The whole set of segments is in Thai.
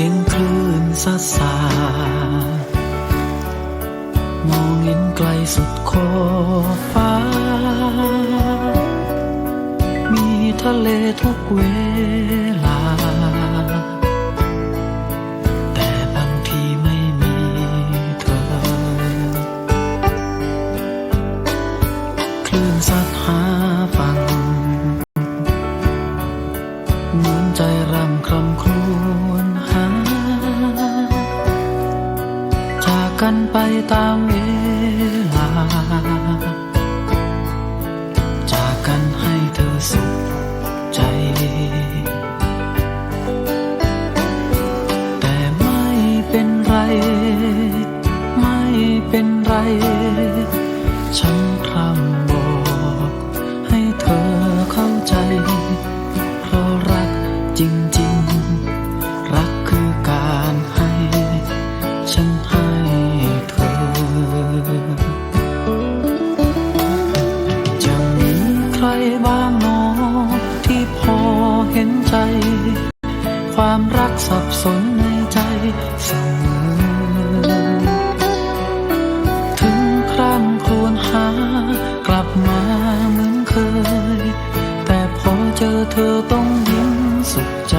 เย็นคลื่นซาสามองเห็นไกลสุดขอบฟ้า มีทะเลทุกเวลา แต่บางทีไม่มีเธอ คลื่นซัดหาฝั่งเหมือนใจรำคำครวญ ตามเวลา จากกันให้เธอสุขใจ แต่ไม่เป็นไร ไม่เป็นไร ฉัน สนในใจเสมอถึงคร่ำครวญหากลับมาเหมือนเคย แต่พอเจอเธอต้องยิ้มสุขใจ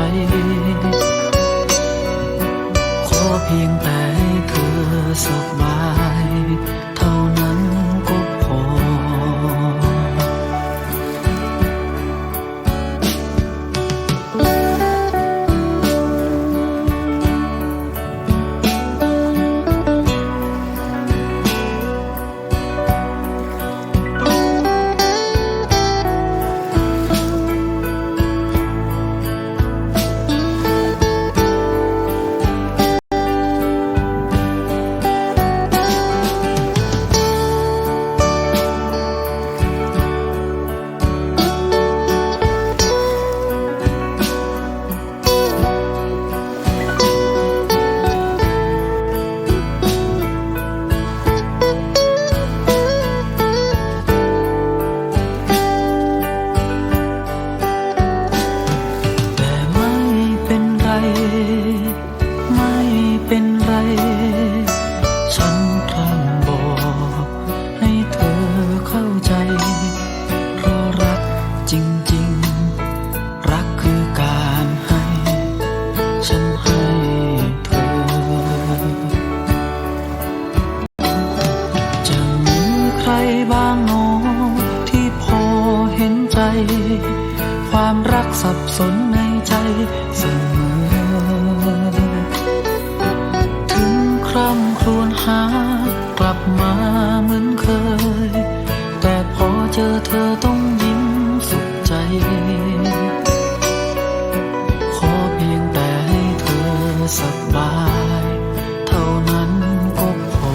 ไม่เป็นไร ฉันคำบอกให้เธอเข้าใจ เพราะรักจริง ๆ รักคือการให้ ฉันให้เธอ จะมีใครบ้างหนอที่พอเห็นใจ ความรักสับสนในใจเสมอ เจอเธอต้องยิ้มสุขใจ ขอเพียงแต่ให้เธอสบาย เท่านั้นก็พอ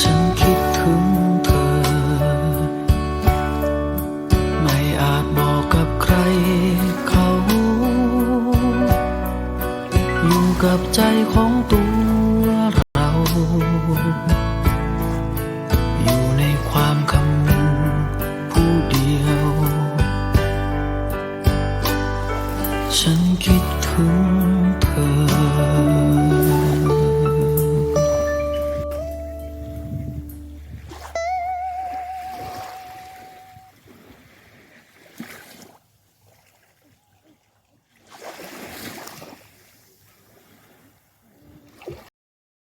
ฉันคิดถึงเธอ ไม่อาจบอกกับใครเขา อยู่กับใจของตัว